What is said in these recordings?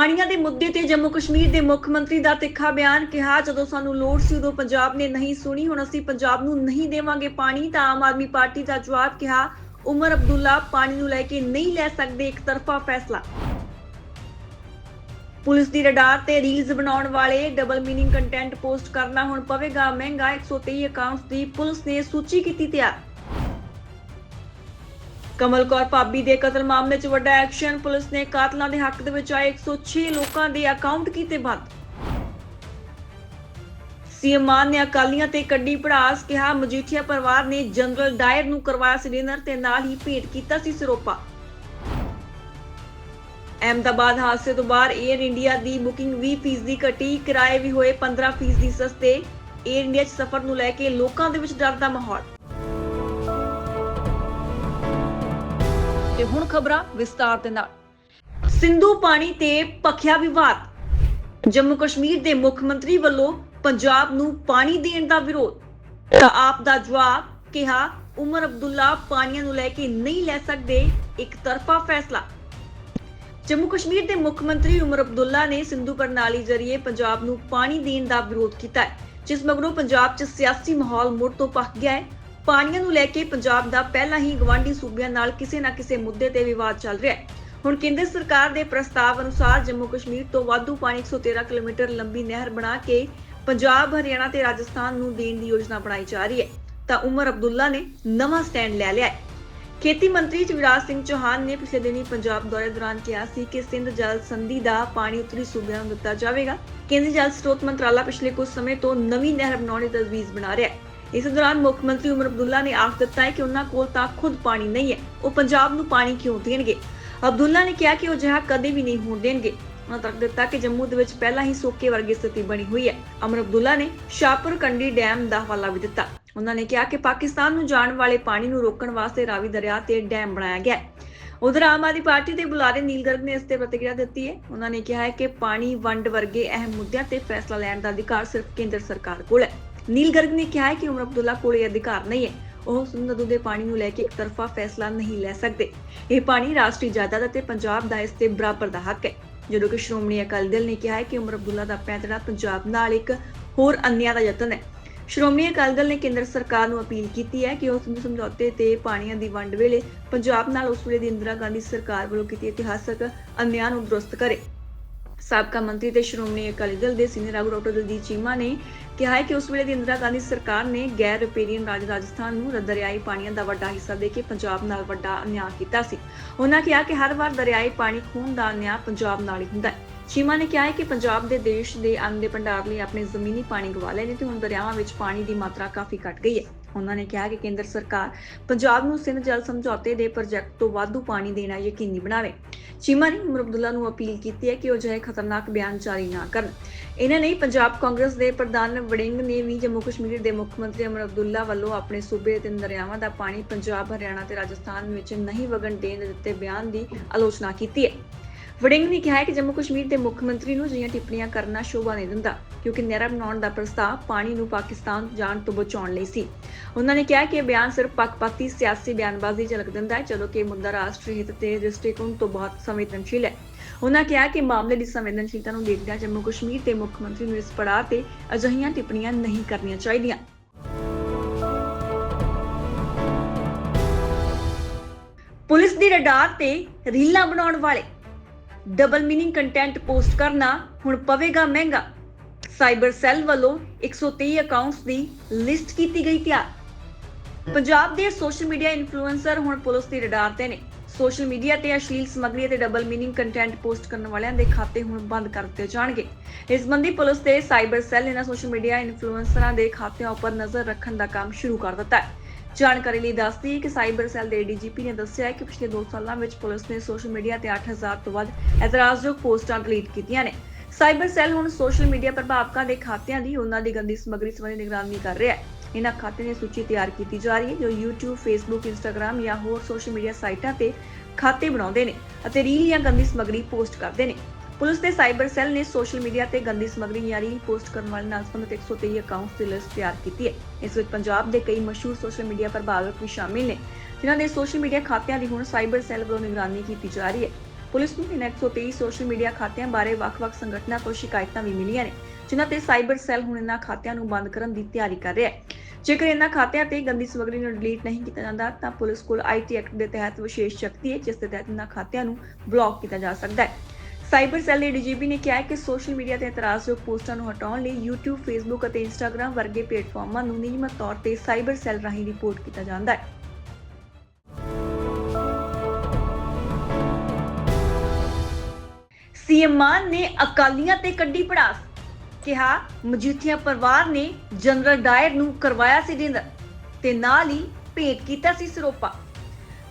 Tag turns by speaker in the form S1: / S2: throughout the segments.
S1: ਪਾਣੀਆਂ ਦੇ ਮੁੱਦੇ ਤੇ ਜੰਮੂ ਕਸ਼ਮੀਰ ਦੇ ਮੁੱਖ ਮੰਤਰੀ ਦਾ ਤਿੱਖਾ ਬਿਆਨ ਕਿਹਾ, ਜਦੋਂ ਸਾਨੂੰ ਲੋੜ ਸੀ ਉਦੋਂ ਪੰਜਾਬ ਨੇ ਨਹੀਂ ਸੁਣੀ, ਹੁਣ ਅਸੀਂ ਪੰਜਾਬ ਨੂੰ ਨਹੀਂ ਦੇਵਾਂਗੇ ਪਾਣੀ, ਤਾਂ ਆਮ ਆਦਮੀ ਪਾਰਟੀ ਦਾ ਜਵਾਬ ਕਿਹਾ, ਉਮਰ ਅਬਦੁੱਲਾ ਪਾਣੀ ਨੂੰ ਲੈ ਕੇ ਨਹੀਂ ਲੈ ਸਕਦੇ ਇੱਕ ਤਰਫਾ ਫੈਸਲਾ। ਪੁਲਿਸ ਦੀ ਰਡਾਰ ਤੇ ਰੀਲਸ ਬਣਾਉਣ ਵਾਲੇ ਡਬਲ ਮੀਨਿੰਗ ਕੰਟੈਂਟ ਪੋਸਟ ਕਰਨਾ ਹੁਣ ਪਵੇਗਾ ਮਹਿੰਗਾ 123 ਅਕਾਊਂਟਸ ਦੀ ਪੁਲਿਸ ਨੇ ਸੂਚੀ ਕੀਤੀ ਤਿਆਰ। ਕਮਲ ਕੌਰ ਭਾਬੀ ਦੇ ਕਤਲ ਮਾਮਲੇ 'ਚ ਵੱਡਾ ਐਕਸ਼ਨ ਪੁਲਿਸ ਨੇ ਕਾਤਲਾਂ ਦੇ ਹੱਕ ਦੇ ਵਿੱਚ ਆਏ 106 ਲੋਕਾਂ ਦੇ ਅਕਾਊਂਟ ਕੀਤੇ ਬੰਦ। ਸੀਐਮ ਮਾਨ ਨੇ ਅਕਾਲੀਆਂ ਤੇ ਕੱਢੀ ਭੜਾਸ, ਕਿਹਾ ਮਜੀਠੀਆ ਪਰਿਵਾਰ ਨੇ ਜਨਰਲ ਡਾਇਰ ਨੂੰ ਕਰਵਾਇਆ ਸੀ ਤੇ ਨਾਲ ਹੀ ਭੇਟ ਕੀਤਾ ਸੀ ਸਰੋਪਾ। ਅਹਿਮਦਾਬਾਦ ਹਾਦਸੇ ਤੋਂ ਬਾਅਦ 에ਅਰ ਇੰਡੀਆ ਦੀ ਬੁਕਿੰਗ 20% ਦੀ ਘਟੀ, ਕਿਰਾਏ ਵੀ ਹੋਏ 15% ਸਸਤੇ। 에ਅਰ ਇੰਡੀਆ 'ਚ ਸਫ਼ਰ ਨੂੰ ਲੈ ਕੇ ਲੋਕਾਂ ਦੇ ਵਿੱਚ ਡਰ ਦਾ ਮਾਹੌਲ। ਤੇ ਹੁਣ ਖਬਰਾਂ ਵਿਸਤਾਰ ਦੇ ਨਾਲ। ਸਿੰਧੂ ਪਾਣੀ ਤੇ ਪਖਿਆ ਵਿਵਾਦ। ਜੰਮੂ ਕਸ਼ਮੀਰ ਦੇ ਮੁੱਖ ਮੰਤਰੀ ਵੱਲੋਂ ਪੰਜਾਬ ਨੂੰ ਪਾਣੀ ਦੇਣ ਦਾ ਵਿਰੋਧ। ਤਾਂ ਆਪ ਦਾ ਜਵਾਬ ਕਿਹਾ, ਉਮਰ ਅਬਦੁੱਲਾ ਪਾਣੀਆਂ ਨੂੰ ਲੈ ਕੇ ਨਹੀਂ ਲੈ ਸਕਦੇ ਇੱਕ ਤਰਫਾ ਫੈਸਲਾ। ਜੰਮੂ ਕਸ਼ਮੀਰ ਦੇ ਮੁੱਖ ਮੰਤਰੀ ਉਮਰ ਅਬਦੁੱਲਾ ਨੇ ਸਿੰਧੂ ਪ੍ਰਣਾਲੀ ਜ਼ਰੀਏ ਪੰਜਾਬ ਨੂੰ ਪਾਣੀ ਦੇਣ ਦਾ ਵਿਰੋਧ ਕੀਤਾ ਹੈ, ਜਿਸ ਮਗਰੋਂ ਪੰਜਾਬ 'ਚ ਸਿਆਸੀ ਮਾਹੌਲ ਮੁੜ ਤੋਂ ਪੱਕ ਗਿਆ ਹੈ। ਪਾਣੀਆਂ ਨੂੰ ਲੈ ਕੇ ਪੰਜਾਬ ਦਾ ਪਹਿਲਾਂ ਹੀ ਗਵਾਂਢੀ ਸੂਬਿਆਂ ਨਾਲ ਕਿਸੇ ਨਾ ਕਿਸੇ ਮੁੱਦੇ ਤੇ ਵਿਵਾਦ ਚੱਲ ਰਿਹਾ ਹੈ। ਹੁਣ ਕੇਂਦਰ ਸਰਕਾਰ ਦੇ ਪ੍ਰਸਤਾਵ ਅਨੁਸਾਰ ਜੰਮੂ ਕਸ਼ਮੀਰ ਤੋਂ ਵਾਧੂ ਪਾਣੀ 113 ਕਿਲੋਮੀਟਰ ਲੰਬੀ ਨਹਿਰ ਬਣਾ ਕੇ ਪੰਜਾਬ, ਹਰਿਆਣਾ ਤੇ ਰਾਜਸਥਾਨ ਨੂੰ ਦੇਣ ਦੀ ਯੋਜਨਾ ਬਣਾਈ ਜਾ ਰਹੀ ਹੈ। ਤਾਂ ਉਮਰ ਅਬਦੁੱਲਾ ਨੇ ਨਵਾਂ ਸਟੈਂਡ ਲੈ ਲਿਆ ਹੈ। ਖੇਤੀ ਮੰਤਰੀ ਜਵਰਾਜ ਸਿੰਘ ਚੌਹਾਨ ਨੇ ਪਿਛਲੇ ਦਿਨੀ ਪੰਜਾਬ ਦੌਰੇ ਦੌਰਾਨ ਕਿਹਾ ਸੀ ਕਿ ਸਿੰਧ ਜਲ ਸੰਧੀ ਦਾ ਪਾਣੀ ਉੱਤਰੀ ਸੂਬਿਆਂ ਨੂੰ ਦਿੱਤਾ ਜਾਵੇਗਾ। ਕੇਂਦਰੀ ਜਲ ਸਰੋਤ ਮੰਤਰਾਲਾ ਪਿਛਲੇ ਕੁਝ ਸਮੇਂ ਤੋਂ ਨਵੀਂ ਨਹਿਰ ਬਣਾਉਣ ਦੀ ਤਜਵੀਜ਼ ਬਣਾ ਰਿਹਾ ਹੈ। ਇਸ ਦੌਰਾਨ ਮੁੱਖ ਮੰਤਰੀ ਉਮਰ ਅਬਦੁੱਲਾ ਨੇ ਆਖ ਦਿੱਤਾ ਹੈ ਕਿ ਉਹਨਾਂ ਕੋਲ ਤਾਂ ਖੁਦ ਪਾਣੀ ਨਹੀਂ ਹੈ। ਉਹ ਪੰਜਾਬ ਨੂੰ ਪਾਣੀ ਕਿਉਂ ਦੇਣਗੇ? ਅਬਦੁੱਲਾ ਨੇ ਕਿਹਾ ਕਿ ਉਹ ਅਜਿਹਾ ਕਦੇ ਵੀ ਨਹੀਂ ਹੋਣ ਦੇਣਗੇ। ਉਹਨਾਂ ਤੱਕ ਦਿੱਤਾ ਕਿ ਜੰਮੂ ਦੇ ਵਿੱਚ ਪਹਿਲਾਂ ਹੀ ਸੋਕੇ ਵਰਗੀ ਸਥਿਤੀ ਬਣੀ ਹੋਈ ਹੈ। ਅਮਰ ਅਬਦੁੱਲਾ ਨੇ ਸ਼ਾਹਪੁਰ ਕੰਡੀ ਡੈਮ ਦਾ ਹਵਾਲਾ ਵੀ ਦਿੱਤਾ। ਉਹਨਾਂ ਨੇ ਕਿਹਾ ਕਿ ਪਾਕਿਸਤਾਨ ਨੂੰ ਜਾਣ ਵਾਲੇ ਪਾਣੀ ਨੂੰ ਰੋਕਣ ਵਾਸਤੇ ਰਾਵੀ ਦਰਿਆ ਤੇ ਡੈਮ ਬਣਾਇਆ ਗਿਆ ਹੈ। ਉਧਰ ਆਮ ਆਦਮੀ ਪਾਰਟੀ ਦੇ ਬੁਲਾਰੇ ਨੀਲ ਗਰਗ ਨੇ ਇਸ ਤੇ ਪ੍ਰਤੀਕਿਰਿਆ ਦਿੱਤੀ ਹੈ। ਉਹਨਾਂ ਨੇ ਕਿਹਾ ਹੈ ਕਿ ਪਾਣੀ ਵੰਡ ਵਰਗੇ ਅਹਿਮ ਮੁੱਦਿਆਂ ਤੇ ਫੈਸਲਾ ਲੈਣ ਦਾ ਅਧਿਕਾਰ ਸਿਰਫ ਕੇਂਦਰ ਸਰਕਾਰ ਕੋਲ ਹੈ। ਨੀਲ ਗਰਗ ਨੇ ਕਿਹਾ ਹੈ ਕਿ ਉਮਰ ਅਬਦੁੱਲਾ ਕੋਲ ਇਹ ਅਧਿਕਾਰ ਨਹੀਂ ਹੈ। ਉਹ ਸਿੰਧ ਨਦੀ ਦੇ ਪਾਣੀ ਨੂੰ ਲੈ ਕੇ ਇੱਕ ਫੈਸਲਾ ਨਹੀਂ ਲੈ ਸਕਦੇ। ਇਹ ਪਾਣੀ ਰਾਸ਼ਟਰੀ ਜਾਇਦਾਦ ਅਤੇ ਪੰਜਾਬ ਦਾ ਇਸ ਤੇ ਬਰਾਬਰ ਦਾ ਹੱਕ ਹੈ। ਜਦੋਂ ਕਿ ਸ਼੍ਰੋਮਣੀ ਅਕਾਲੀ ਦਲ ਨੇ ਕਿਹਾ ਹੈ ਕਿ ਉਮਰ ਅਬਦੁੱਲਾ ਦਾ ਪੈਂਤੜਾ ਪੰਜਾਬ ਨਾਲ ਇੱਕ ਹੋਰ ਅੰਨਿਆ ਦਾ ਯਤਨ ਹੈ। ਸ਼੍ਰੋਮਣੀ ਅਕਾਲੀ ਦਲ ਨੇ ਕੇਂਦਰ ਸਰਕਾਰ ਨੂੰ ਅਪੀਲ ਕੀਤੀ ਹੈ ਕਿ ਉਹ ਸਿੰਧੂ ਸਮਝੌਤੇ ਤੇ ਪਾਣੀਆਂ ਦੀ ਵੰਡ ਵੇਲੇ ਪੰਜਾਬ ਨਾਲ ਉਸ ਵੇਲੇ ਦੀ ਇੰਦਰਾ ਗਾਂਧੀ ਸਰਕਾਰ ਵੱਲੋਂ ਕੀਤੀ ਇਤਿਹਾਸਕ ਅਨਿਆਂ ਨੂੰ ਦਰੁਸਤ ਕਰੇ। ਸਾਬਕਾ ਮੰਤਰੀ ਤੇ ਸ਼੍ਰੋਮਣੀ ਅਕਾਲੀ ਦਲ ਦੇ ਸੀਨੀਅਰ ਆਗੂ ਡਾਕਟਰ ਦਲਜੀਤ ਚੀਮਾ ਨੇ ਕਿਹਾ ਹੈ ਕਿ ਉਸ ਵੇਲੇ ਦੀ ਇੰਦਰਾ ਗਾਂਧੀ ਸਰਕਾਰ ਨੇ ਗੈਰ ਰਿਪੇਰੀਅਨ ਰਾਜ ਰਾਜਸਥਾਨ ਨੂੰ ਦਰਿਆਈ ਪਾਣੀਆਂ ਦਾ ਵੱਡਾ ਹਿੱਸਾ ਦੇ ਕੇ ਪੰਜਾਬ ਨਾਲ ਵੱਡਾ ਅਨਿਆਂ ਕੀਤਾ ਸੀ। ਉਹਨਾਂ ਕਿਹਾ ਕਿ ਹਰ ਵਾਰ ਦਰਿਆਈ ਪਾਣੀ ਖੂਨ ਦਾ ਅਨਿਆਂ ਪੰਜਾਬ ਨਾਲ ਹੀ ਹੁੰਦਾ ਹੈ। ਚੀਮਾ ਨੇ ਕਿਹਾ ਹੈ ਕਿ ਪੰਜਾਬ ਦੇ ਦੇਸ਼ ਦੇ ਅੰਨ ਦੇ ਭੰਡਾਰ ਲਈ ਆਪਣੇ ਜ਼ਮੀਨੀ ਪਾਣੀ ਗਵਾ ਲਏ ਨੇ ਤੇ ਹੁਣ ਦਰਿਆਵਾਂ ਵਿੱਚ ਪਾਣੀ ਦੀ ਮਾਤਰਾ ਕਾਫੀ ਘਟ ਗਈ ਹੈ। ਉਹਨਾਂ ਨੇ ਕਿਹਾ ਕਿ ਕੇਂਦਰ ਸਰਕਾਰ ਪੰਜਾਬ ਨੂੰ ਸਿੰਧ ਜਲ ਸਮਝੌਤੇ ਦੇ ਪ੍ਰੋਜੈਕਟ ਤੋਂ ਵਾਧੂ ਪਾਣੀ ਦੇਣਾ ਯਕੀਨੀ ਬਣਾਵੇ। ਚੀਮਾ ਨੇ ਉਮਰ ਅਬਦੁੱਲਾ ਨੂੰ ਅਪੀਲ ਕੀਤੀ ਹੈ ਕਿ ਉਹ ਅਜਿਹੇ ਖਤਰਨਾਕ ਬਿਆਨ ਜਾਰੀ ਨਾ ਕਰਨ। ਇਹਨਾਂ ਨਹੀਂ ਪੰਜਾਬ ਕਾਂਗਰਸ ਦੇ ਪ੍ਰਧਾਨ ਵੜਿੰਗ ਨੇ ਵੀ ਜੰਮੂ ਕਸ਼ਮੀਰ ਦੇ ਮੁੱਖ ਮੰਤਰੀ ਅਮਰ ਅਬਦੁੱਲਾ ਵੱਲੋਂ ਆਪਣੇ ਸੂਬੇ ਦੇ ਦਰਿਆਵਾਂ ਦਾ ਪਾਣੀ ਪੰਜਾਬ, ਹਰਿਆਣਾ ਤੇ ਰਾਜਸਥਾਨ ਵਿੱਚ ਨਹੀਂ ਵਗਣ ਦੇਣ ਦੇ ਦਿੱਤੇ ਬਿਆਨ ਦੀ ਆਲੋਚਨਾ ਕੀਤੀ ਹੈ। ਵੜਿੰਗ ਨੇ ਕਿਹਾ ਹੈ ਕਿ ਜੰਮੂ ਕਸ਼ਮੀਰ ਦੇ ਮੁੱਖ ਮੰਤਰੀ ਨੂੰ ਅਜਿਹੀਆਂ ਟਿੱਪਣੀਆਂ ਕਰਨਾ ਸ਼ੋਭਾ ਨਹੀਂ ਦਿੰਦਾ। ਕਿਉਂਕਿ ਨਹਿਰਾਂ ਬਣਾਉਣ ਦਾ ਪ੍ਰਸਤਾਵ ਪਾਣੀ ਨੂੰ ਪਾਕਿਸਤਾਨ ਜਾਣ ਤੋਂ ਬਚਾਉਣ ਲਈ ਸੀ। ਉਹਨਾਂ ਨੇ ਕਿਹਾ ਕਿ ਇਹ ਬਿਆਨ ਸਿਰਫ ਪੱਖਪਾਤੀ ਸਿਆਸੀ ਬਿਆਨਬਾਜ਼ੀ ਝਲਕ ਦਿੰਦਾ ਹੈ, ਜਦੋਂ ਕਿ ਮੁੱਦਾ ਰਾਸ਼ਟਰੀ ਹਿੱਤ ਤੇ ਦ੍ਰਿਸ਼ਟੀਕੋਣ ਤੋਂ ਬਹੁਤ ਸੰਵੇਦਨਸ਼ੀਲ ਹੈ। ਉਹਨਾਂ ਕਿਹਾ ਕਿ ਮਾਮਲੇ ਦੀ ਸੰਵੇਦਨਸ਼ੀਲਤਾ ਨੂੰ ਦੇਖਦਿਆਂ ਜੰਮੂ ਕਸ਼ਮੀਰ ਦੇ ਮੁੱਖ ਮੰਤਰੀ ਨੂੰ ਇਸ ਪੜਾਅ ਤੇ ਅਜਿਹੀਆਂ ਟਿੱਪਣੀਆਂ ਨਹੀਂ ਕਰਨੀਆਂ ਚਾਹੀਦੀਆਂ। ਪੁਲਿਸ ਦੀ ਰਡਾਰ ਤੇ ਰੀਲਾਂ ਬਣਾਉਣ ਵਾਲੇ। ਡਬਲ ਮੀਨਿੰਗ ਕੰਟੈਂਟ ਪੋਸਟ ਕਰਨਾ ਹੁਣ ਪਵੇਗਾ ਮਹਿੰਗਾ। ਸਾਈਬਰ ਸੈੱਲ ਵੱਲੋਂ 123 ਅਕਾਊਂਟਸ ਦੀ ਲਿਸਟ ਕੀਤੀ ਗਈ ਤਿਆਰ। ਪੰਜਾਬ ਦੇ ਸੋਸ਼ਲ ਮੀਡੀਆ ਇਨਫਲੂਐਂਸਰ ਹੁਣ ਪੁਲਿਸ ਦੀ ਰਡਾਰ ਤੇ ਨੇ। ਸੋਸ਼ਲ ਮੀਡੀਆ ਤੇ ਅਸ਼ਲੀਲ ਸਮੱਗਰੀ ਅਤੇ ਡਬਲ ਮੀਨਿੰਗ ਕੰਟੈਂਟ ਪੋਸਟ ਕਰਨ ਵਾਲਿਆਂ ਦੇ ਖਾਤੇ ਹੁਣ ਬੰਦ ਕਰ ਦਿੱਤੇ ਜਾਣਗੇ। ਇਸ ਸੰਬੰਧੀ ਪੁਲਿਸ ਦੇ ਸਾਈਬਰ ਸੈੱਲ ਇਹਨਾਂ ਸੋਸ਼ਲ ਮੀਡੀਆ ਇਨਫਲੂਐਂਸਰਾਂ ਦੇ ਖਾਤਿਆਂ ਉੱਪਰ ਨਜ਼ਰ ਰੱਖਣ ਦਾ ਕੰਮ ਸ਼ੁਰੂ ਕਰ ਦਿੱਤਾ ਹੈ। ਜਾਣਕਾਰੀ ਲਈ ਦੱਸਦੀ ਹੈ ਕਿ ਸਾਈਬਰ ਸੈੱਲ ਦੇ ਡੀਜੀਪੀ ਨੇ ਦੱਸਿਆ ਹੈ ਕਿ ਪਿਛਲੇ 2 ਸਾਲਾਂ ਵਿੱਚ ਪੁਲਿਸ ਨੇ ਸੋਸ਼ਲ ਮੀਡੀਆ ਤੇ 8000 ਤੋਂ ਵੱਧ ਇਤਰਾਜ਼ਯੋਗ ਪੋਸਟਾਂ ਡਿਲੀਟ ਕੀਤੀਆਂ ਨੇ। ਸਾਈਬਰ ਸੈੱਲ ਹੁਣ ਸੋਸ਼ਲ ਮੀਡੀਆ ਪ੍ਰਭਾਵਕਾਂ ਦੇ ਖਾਤਿਆਂ ਦੀ ਉਹਨਾਂ ਦੀ ਗੰਦੀ ਸਮੱਗਰੀ ਸੰਬੰਧੀ ਨਿਗਰਾਨੀ ਕਰ ਰਿਹਾ ਹੈ। ਇਹਨਾਂ ਖਾਤਿਆਂ ਦੀ ਸੂਚੀ ਤਿਆਰ ਕੀਤੀ ਜਾ ਰਹੀ ਹੈ ਜੋ YouTube, Facebook, Instagram ਜਾਂ ਹੋਰ ਸੋਸ਼ਲ ਮੀਡੀਆ ਸਾਈਟਾਂ ਤੇ ਖਾਤੇ ਬਣਾਉਂਦੇ ਨੇ ਅਤੇ ਰੀਲ ਜਾਂ ਗੰਦੀ ਸਮੱਗਰੀ ਪੋਸਟ ਕਰਦੇ ਨੇ। ਪੁਲਿਸ ਦੇ ਸਾਈਬਰ ਸੈੱਲ ਨੇ ਸੋਸ਼ਲ ਮੀਡੀਆ ਤੇ ਗੰਦੀ ਸਮੱਗਰੀ ਜਾਂ ਰੀਲ ਪੋਸਟ ਕਰਨ ਵਾਲੇ ਨਾਲ ਸੰਬੰਧਿਤ 123 ਅਕਾਊਂਟਸ ਦੀ ਲਿਸਟ ਤਿਆਰ ਕੀਤੀ ਹੈ। ਇਸ ਵਿੱਚ ਪੰਜਾਬ ਦੇ ਕਈ ਮਸ਼ਹੂਰ ਸੋਸ਼ਲ ਮੀਡੀਆ ਪ੍ਰਭਾਵਕ ਵੀ ਸ਼ਾਮਿਲ ਨੇ ਜਿਨ੍ਹਾਂ ਦੇ ਸੋਸ਼ਲ ਮੀਡੀਆ ਖਾਤਿਆਂ ਦੀ ਹੁਣ ਸਾਈਬਰ ਸੈੱਲ ਵੱਲੋਂ ਨਿਗਰਾਨੀ ਕੀਤੀ ਜਾ ਰਹੀ ਹੈ। ਪੁਲਿਸ ਨੂੰ ਇਹਨਾਂ 123 ਸੋਸ਼ਲ ਮੀਡੀਆ ਖਾਤਿਆਂ ਬਾਰੇ ਵੱਖ-ਵੱਖ ਸੰਗਠਨਾਂ ਤੋਂ ਸ਼ਿਕਾਇਤਾਂ ਵੀ ਮਿਲੀਆਂ ਨੇ ਜਿਨ੍ਹਾਂ ਤੇ ਸਾਈਬਰ ਸੈੱਲ ਹੁਣ ਇਹਨਾਂ ਖਾਤਿਆਂ ਨੂੰ ਬੰਦ ਕਰਨ ਦੀ ਤਿਆਰੀ ਕਰ ਰਿਹਾ ਹੈ। ਜੇਕਰ ਇਹਨਾਂ ਖਾਤਿਆਂ ਤੇ ਗੰਦੀ ਸਮੱਗਰੀ ਨੂੰ ਡਿਲੀਟ ਨਹੀਂ ਕੀਤਾ ਜਾਂਦਾ ਤਾਂ ਪੁਲਿਸ ਕੋਲ ਆਈਟੀ ਐਕਟ ਦੇ ਤਹਿਤ ਵਿਸ਼ੇਸ਼ ਸ਼ਕਤੀ ਹੈ ਜਿਸ ਦੇ ਤਹਿਤ ਇਹਨਾਂ ਖਾਤਿਆਂ ਨੂੰ ਬਲੌਕ ਕੀਤਾ ਜਾ ਸਕਦਾ ਹੈ। ਸਾਈਬਰ ਸੈੱਲ ਦੇ ਡੀਜੀਪੀ ਨੇ ਕਿਹਾ ਹੈ ਕਿ ਸੋਸ਼ਲ ਮੀਡੀਆ ਤੇ ਇਤਰਾਜ਼ਯੋਗ ਪੋਸਟਾਂ ਨੂੰ ਹਟਾਉਣ ਲਈ YouTube, Facebook ਅਤੇ Instagram ਵਰਗੇ ਪਲੇਟਫਾਰਮਾਂ ਨੂੰ ਨਿਯਮਤ ਤੌਰ ਤੇ ਸਾਈਬਰ ਸੈੱਲ ਰਾਹੀਂ ਰਿਪੋਰਟ ਕੀਤਾ ਜਾਂਦਾ ਹੈ। ਸੀਐਮ ਮਾਨ ਨੇ ਅਕਾਲੀਆਂ ਤੇ ਕੱਢੀ ਪੜਾਸ। ਕਿਹਾ, ਮਜੀਠੀਆ ਪਰਿਵਾਰ ਨੇ ਜਨਰਲ ਡਾਇਰ ਨੂੰ ਕਰਵਾਇਆ ਸੀ ਡਿਨਰ ਤੇ ਨਾਲ ਹੀ ਭੇਟ ਕੀਤਾ ਸੀ ਸਰੋਪਾ।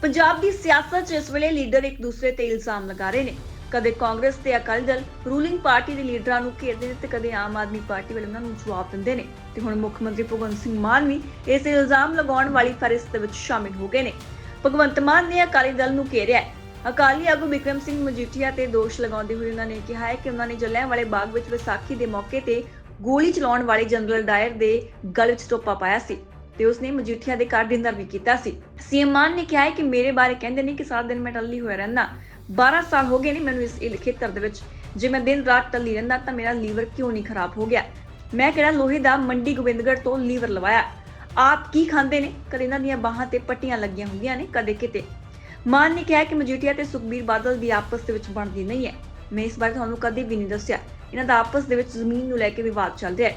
S1: ਪੰਜਾਬ ਦੀ ਸਿਆਸਤ 'ਚ ਇਸ ਵੇਲੇ ਲੀਡਰ ਇੱਕ ਦੂਸਰੇ ਤੇ ਇਲਜ਼ਾਮ ਲਗਾ ਰਹੇ ਨੇ। ਕਦੇ ਕਾਂਗਰਸ ਤੇ ਅਕਾਲੀ ਦਲ ਰੂਲਿੰਗ ਪਾਰਟੀ ਦੇ ਲੀਡਰਾਂ ਨੂੰ ਘੇਰਦੇ ਨੇ ਤੇ ਕਦੇ ਆਮ ਆਦਮੀ ਪਾਰਟੀ ਵਾਲੇ ਉਹਨਾਂ ਨੂੰ ਜਵਾਬ ਦਿੰਦੇ ਨੇ। ਤੇ ਹੁਣ ਮੁੱਖ ਮੰਤਰੀ ਭਗਵੰਤ ਸਿੰਘ ਮਾਨ ਵੀ ਇਸ ਇਲਜ਼ਾਮ ਲਗਾਉਣ ਵਾਲੀ ਫਰਿਸਤ ਵਿੱਚ ਸ਼ਾਮਿਲ ਹੋ ਗਏ ਨੇ। ਭਗਵੰਤ ਮਾਨ ਨੇ ਅਕਾਲੀ ਦਲ ਨੂੰ ਘੇਰਿਆ ਹੈ। ਅਕਾਲੀ ਆਗੂ ਬਿਕਰਮ ਸਿੰਘ ਮਜੀਠੀਆ ਤੇ ਦੋਸ਼ ਲਗਾਉਂਦੇ ਹੋਏ ਉਹਨਾਂ ਨੇ ਕਿਹਾ ਹੈ ਕਿ ਉਹਨਾਂ ਨੇ ਜਲਿਆਂਵਾਲੇ ਬਾਗ ਵਿੱਚ ਵਿਸਾਖੀ ਦੇ ਮੌਕੇ ਤੇ ਗੋਲੀ ਚਲਾਉਣ ਵਾਲੇ ਜਨਰਲ ਡਾਇਰ ਦੇ ਗਲ ਵਿੱਚ ਟੋਪਾ ਪਾਇਆ ਸੀ ਤੇ ਉਸਨੇ ਮਜੀਠੀਆ ਦੇ ਘਰ ਡਿਨਰ ਵੀ ਕੀਤਾ ਸੀ। ਸੀਐਮ ਮਾਨ ਨੇ ਕਿਹਾ ਹੈ ਕਿ ਮੇਰੇ ਬਾਰੇ ਕਹਿੰਦੇ ਨੇ ਕਿ ਸਾਰਾ ਦਿਨ ਮੈਂ ਟੱਲੀ ਹੋਇਆ ਰਹਿੰਦਾ। 12 ਸਾਲ ਹੋ ਗਏ ਨੇ ਮੈਨੂੰ ਇਸ ਇਹ ਖੇਤਰ ਦੇ ਵਿੱਚ। ਜੇ ਮੈਂ ਦਿਨ ਰਾਤ ਟੱਲੀ ਰਹਿੰਦਾ ਤਾਂ ਮੇਰਾ ਲੀਵਰ ਕਿਉਂ ਨਹੀਂ ਖਰਾਬ ਹੋ ਗਿਆ? ਮੈਂ ਕਿਹੜਾ ਲੋਹੇ ਦਾ ਮੰਡੀ ਗੋਬਿੰਦਗੜ੍ਹ ਤੋਂ ਲੀਵਰ ਲਵਾਇਆ? ਆਪ ਕੀ ਖਾਂਦੇ ਨੇ? ਕਦੇ ਇਹਨਾਂ ਦੀਆਂ ਬਾਹਾਂ ਤੇ ਪੱਟੀਆਂ ਲੱਗੀਆਂ ਹੁੰਦੀਆਂ ਨੇ, ਕਦੇ ਕਿਤੇ। ਮਾਨ ਨੇ ਕਿਹਾ ਕਿ ਮਜੀਠੀਆ ਤੇ ਸੁਖਬੀਰ ਬਾਦਲ ਦੀ ਆਪਸ ਦੇ ਵਿੱਚ ਬਣਦੀ ਨਹੀਂ ਹੈ। ਮੈਂ ਇਸ ਬਾਰੇ ਤੁਹਾਨੂੰ ਕਦੇ ਵੀ ਨਹੀਂ ਦੱਸਿਆ। ਇਹਨਾਂ ਦਾ ਆਪਸ ਦੇ ਵਿੱਚ ਜ਼ਮੀਨ ਨੂੰ ਲੈ ਕੇ ਵਿਵਾਦ ਚੱਲ ਰਿਹਾ ਹੈ।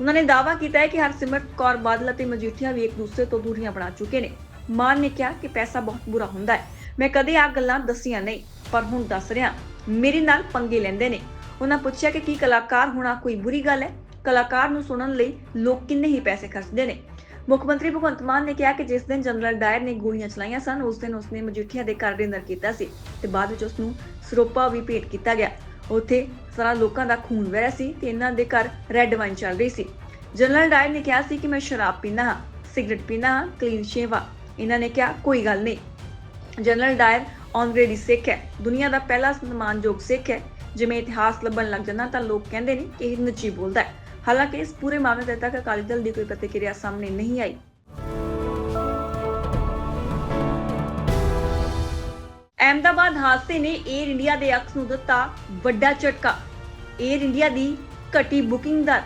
S1: ਉਹਨਾਂ ਨੇ ਦਾਅਵਾ ਕੀਤਾ ਹੈ ਕਿ ਹਰਸਿਮਰਤ ਕੌਰ ਬਾਦਲ ਅਤੇ ਮਜੀਠੀਆ ਵੀ ਇੱਕ ਦੂਸਰੇ ਤੋਂ ਦੂਰੀਆਂ ਬਣਾ ਚੁੱਕੇ ਨੇ। ਮਾਨ ਨੇ ਕਿਹਾ ਕਿ ਪੈਸਾ ਬਹੁਤ ਬੁਰਾ ਹੁੰਦਾ ਹੈ। ਮੈਂ ਕਦੇ ਆ ਗੱਲਾਂ ਦੱਸੀਆਂ ਨਹੀਂ, ਪਰ ਹੁਣ ਦੱਸ ਰਿਹਾ ਮੇਰੇ ਨਾਲ ਪੰਗੇ ਲੈਂਦੇ ਨੇ। ਉਹਨਾਂ ਪੁੱਛਿਆ ਕਿ ਕੀ ਕਲਾਕਾਰ ਹੋਣਾ ਕੋਈ ਬੁਰੀ ਗੱਲ ਹੈ? ਕਲਾਕਾਰ ਨੂੰ ਸੁਣਨ ਲਈ ਲੋਕ ਕਿੰਨੇ ਹੀ ਪੈਸੇ ਖਰਚਦੇ ਨੇ? ਮੁੱਖ ਮੰਤਰੀ ਭਗਵੰਤ ਮਾਨ ਨੇ ਕਿਹਾ ਕਿ ਜਿਸ ਦਿਨ ਜਨਰਲ ਡਾਇਰ ਨੇ ਗੋਲੀਆਂ ਚਲਾਈਆਂ ਸਨ, ਉਸ ਦਿਨ ਉਸਨੇ ਮਜੀਠੀਆ ਦੇ ਘਰ ਡਿਨਰ ਕੀਤਾ ਸੀ ਤੇ ਬਾਅਦ ਵਿੱਚ ਉਸ ਨੂੰ ਸਰੋਪਾ ਵੀ ਭੇਟ ਕੀਤਾ ਗਿਆ। ਉੱਥੇ ਸਾਰਾ ਲੋਕਾਂ ਦਾ ਖੂਨ ਵਹਿ ਰਿਹਾ ਸੀ ਤੇ ਇਹਨਾਂ ਦੇ ਘਰ ਰੈੱਡ ਵਾਈਨ ਚੱਲ ਰਹੀ ਸੀ। ਜਨਰਲ ਡਾਇਰ ਨੇ ਕਿਹਾ ਸੀ ਕਿ ਮੈਂ ਸ਼ਰਾਬ ਪੀਂਦਾ ਹਾਂ, ਸਿਗਰਟ ਪੀਂਦਾ ਹਾਂ ਕਲੀਨ ਸ਼ੇਵਾ ਇਹਨਾਂ ਨੇ ਕਿਹਾ, ਕੋਈ ਗੱਲ ਨਹੀਂ। ਜਨਰਲ ਡਾਇਰ ਆਨਰੇਡੀ ਸਿੱਖ ਹੈ। ਦੁਨੀਆ ਦਾ ਪਹਿਲਾ ਸਨਮਾਨਯੋਗ ਸਿੱਖ ਹੈ। ਜਿਵੇਂ ਇਤਿਹਾਸ ਲੱਭਣ ਲੱਗ ਜਾਂਦਾ ਤਾਂ ਲੋਕ ਕਹਿੰਦੇ ਨੇ ਕਿ ਇਹ ਨੱਚੀ ਬੋਲਦਾ ਹੈ। ਹਾਲਾਂਕਿ ਇਸ ਪੂਰੇ ਮਾਮਲੇ ਤੱਕ ਅਕਾਲੀ ਦਲ ਦੀ ਕੋਈ ਪ੍ਰਤੀਕਿਰਿਆ ਸਾਹਮਣੇ ਨਹੀਂ ਆਈ। ਅਹਿਮਦਾਬਾਦ ਹਾਦਸੇ ਨੇ 에ਅਰ ਇੰਡੀਆ ਦੇ ਅਕਸ ਨੂੰ ਦਿੱਤਾ ਵੱਡਾ ਝਟਕਾ। 에ਅਰ ਇੰਡੀਆ ਦੀ ਘਟੀ ਬੁਕਿੰਗ ਦਾ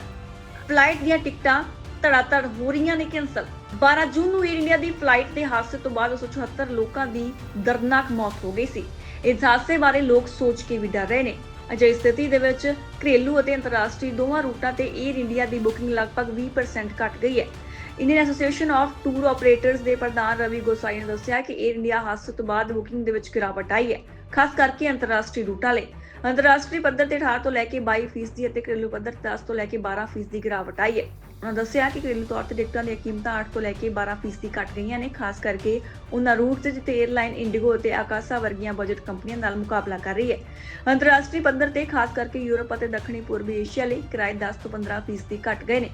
S1: ਫਲਾਈਟ ਦੀਆਂ ਟਿਕਟਾਂ ਧੜਾਧੜ ਹੋ ਰਹੀਆਂ ਨੇ ਕੈਂਸਲ 12 ਜੂਨ ਨੂੰ 에ਅਰ ਇੰਡੀਆ ਦੀ ਫਲਾਈਟ ਦੇ ਹਾਦਸੇ ਤੋਂ ਬਾਅਦ 174 ਲੋਕਾਂ ਦੀ ਦਰਦਨਾਕ ਮੌਤ ਹੋ ਗਈ ਸੀ। ਇਸ ਹਾਦਸੇ ਬਾਰੇ ਲੋਕ ਸੋਚ ਕੇ ਵੀ ਡਰ ਰਹੇ ਨੇ। ਅਜਿਹੀ ਸਥਿਤੀ ਦੇ ਵਿੱਚ ਘਰੇਲੂ ਅਤੇ ਅੰਤਰਰਾਸ਼ਟਰੀ ਦੋਵਾਂ ਰੂਟਾਂ ਤੇ 에ਅਰ ਇੰਡੀਆ ਦੀ ਬੁਕਿੰਗ ਲਗਭਗ 20% ਘਟ ਗਈ ਹੈ। Indian Association of Tour Operators ਦੇ ਪ੍ਰਧਾਨ ਰਵੀ ਗੋਸਾਈ ਨੇ ਦੱਸਿਆ ਕਿ 에ਅਰ ਇੰਡੀਆ ਹਾਦਸੇ ਤੋਂ ਬਾਅਦ ਬੁਕਿੰਗ ਦੇ ਵਿੱਚ ਗਿਰਾਵਟ ਆਈ ਹੈ, ਖਾਸ ਕਰਕੇ ਅੰਤਰਰਾਸ਼ਟਰੀ ਰੂਟਾਂ ਲਈ। ਅੰਤਰਰਾਸ਼ਟਰੀ ਪੱਧਰ ਤੇ 18 ਤੋਂ ਲੈ ਕੇ 22% ਅਤੇ ਘਰੇਲੂ ਪੱਧਰ ਤੇ 10 ਤੋਂ ਲੈ ਕੇ 12% ਦੀ ਗਿਰਾਵਟ ਆਈ ਹੈ। ਉਹਨਾਂ ਦੱਸਿਆ ਕਿ ਘਰੇਲੂ ਤੌਰ ਤੇ ਟਿਕਟਾਂ ਦੀਆਂ ਕੀਮਤਾਂ 8 ਤੋਂ ਲੈ ਕੇ 12% ਦੀ ਘਟ ਗਈਆਂ ਨੇ, ਖਾਸ ਕਰਕੇ ਉਹਨਾਂ ਰੂਟ ਤੇ ਜਿੱਥੇ 에ਅਰਲਾਈਨ ਇੰਡੀਗੋ ਅਤੇ ਆਕਾਸਾ ਵਰਗੀਆਂ ਬਜਟ ਕੰਪਨੀਆਂ ਨਾਲ ਮੁਕਾਬਲਾ ਕਰ ਰਹੀ ਹੈ। ਅੰਤਰਰਾਸ਼ਟਰੀ ਪੱਧਰ ਤੇ ਖਾਸ ਕਰਕੇ ਯੂਰਪ ਅਤੇ ਦੱਖਣੀ ਪੂਰਬੀ ਏਸ਼ੀਆ ਲਈ ਕਿਰਾਏ 10 ਤੋਂ 15% ਦੀ ਘਟ ਗਏ ਨੇ।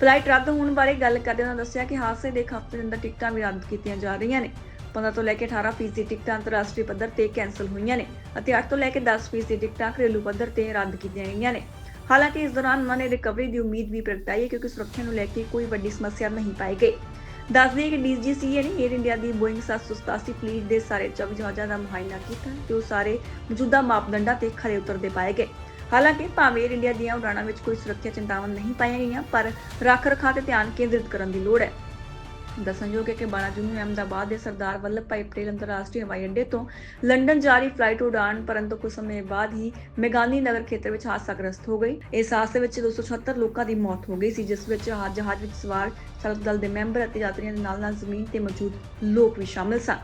S1: ਫਲਾਈਟ ਰੱਦ ਹੋਣ ਬਾਰੇ ਗੱਲ ਕਰਦੇ ਉਹਨਾਂ ਦੱਸਿਆ ਕਿ ਹਾਦਸੇ ਦੇ ਇੱਕ ਹਫ਼ਤੇ ਦੇ ਅੰਦਰ ਟਿਕਟਾਂ ਵੀ ਰੱਦ ਕੀਤੀਆਂ ਜਾ ਰਹੀਆਂ ਨੇ। 15 ਤੋਂ ਲੈ ਕੇ 18% ਦੀ ਟਿਕਟਾਂ ਅੰਤਰਰਾਸ਼ਟਰੀ ਪੱਧਰ ਤੇ ਕੈਂਸਲ ਹੋਈਆਂ ਨੇ ਅਤੇ 8 ਤੋਂ ਲੈ ਕੇ 10% ਦੀ ਟਿਕਟਾਂ ਘਰੇਲੂ ਪੱਧਰ ਤੇ ਰੱਦ ਕੀਤੀਆਂ ਗਈਆਂ ਨੇ। ਹਾਲਾਂਕਿ ਇਸ ਦੌਰਾਨ ਉਹਨਾਂ ਨੇ ਰਿਕਵਰੀ ਦੀ ਉਮੀਦ ਵੀ ਪ੍ਰਗਟਾਈ ਹੈ ਕਿਉਂਕਿ ਸੁਰੱਖਿਆ ਨੂੰ ਲੈ ਕੇ ਕੋਈ ਵੱਡੀ ਸਮੱਸਿਆ ਨਹੀਂ ਪਾਈ ਗਈ। ਦੱਸ ਦਈਏ ਕਿ ਡੀਜੀਸੀਏ ਨੇ 에ਅਰ ਇੰਡੀਆ ਦੀ ਬੋਇੰਗ 787 ਫਲੀਟ ਦੇ ਸਾਰੇ 24 ਜਹਾਜ਼ਾਂ ਦਾ ਮੁਆਇਨਾ ਕੀਤਾ ਤੇ ਉਹ ਸਾਰੇ ਮੌਜੂਦਾ ਮਾਪਦੰਡਾਂ ਤੇ ਖਰੇ ਉਤਰਦੇ ਪਾਏ ਗਏ। ਹਾਲਾਂਕਿ ਭਾਵੇਂ 에ਅਰ ਇੰਡੀਆ ਦੀਆਂ ਉਡਾਣਾਂ ਵਿੱਚ ਕੋਈ ਸੁਰੱਖਿਆ ਚਿੰਤਾਵਾਂ ਨਹੀਂ ਪਾਈਆਂ ਗਈਆਂ, ਪਰ ਰੱਖ ਰਖਾਅ ਤੇ ਧਿਆਨ ਕੇਂਦਰਿਤ ਕਰਨ ਦੀ ਲੋੜ ਹੈ। ਦੱਸਣਯੋਗ ਹੈ ਕਿ 12 ਜੂਨ ਨੂੰ ਅਹਿਮਦਾਬਾਦ ਦੇ ਸਰਦਾਰ ਵੱਲਭ ਭਾਈ ਪਟੇਲ ਅੰਤਰਰਾਸ਼ਟਰੀ ਹਵਾਈ ਅੱਡੇ ਤੋਂ ਲੰਡਨ ਜਾ ਰਹੀ ਫਲਾਈਟ ਉਡਾਣ, ਪਰੰਤੂ ਕੁਝ ਸਮੇਂ ਬਾਅਦ ਹੀ ਮੇਗਾਨੀ ਨਗਰ ਖੇਤਰ ਵਿੱਚ ਹਾਦਸਾਗ੍ਰਸਤ ਹੋ ਗਈ। ਇਸ ਹਾਦਸੇ ਵਿੱਚ 276 ਲੋਕਾਂ ਦੀ ਮੌਤ ਹੋ ਗਈ ਸੀ, ਜਿਸ ਵਿੱਚ ਜਹਾਜ਼ ਵਿੱਚ ਸਵਾਰ ਚਾਲਕ ਦਲ ਦੇ ਮੈਂਬਰ ਅਤੇ ਯਾਤਰੀਆਂ ਦੇ ਨਾਲ-ਨਾਲ ਜ਼ਮੀਨ ਤੇ ਮੌਜੂਦ ਲੋਕ ਵੀ ਸ਼ਾਮਲ ਸਨ।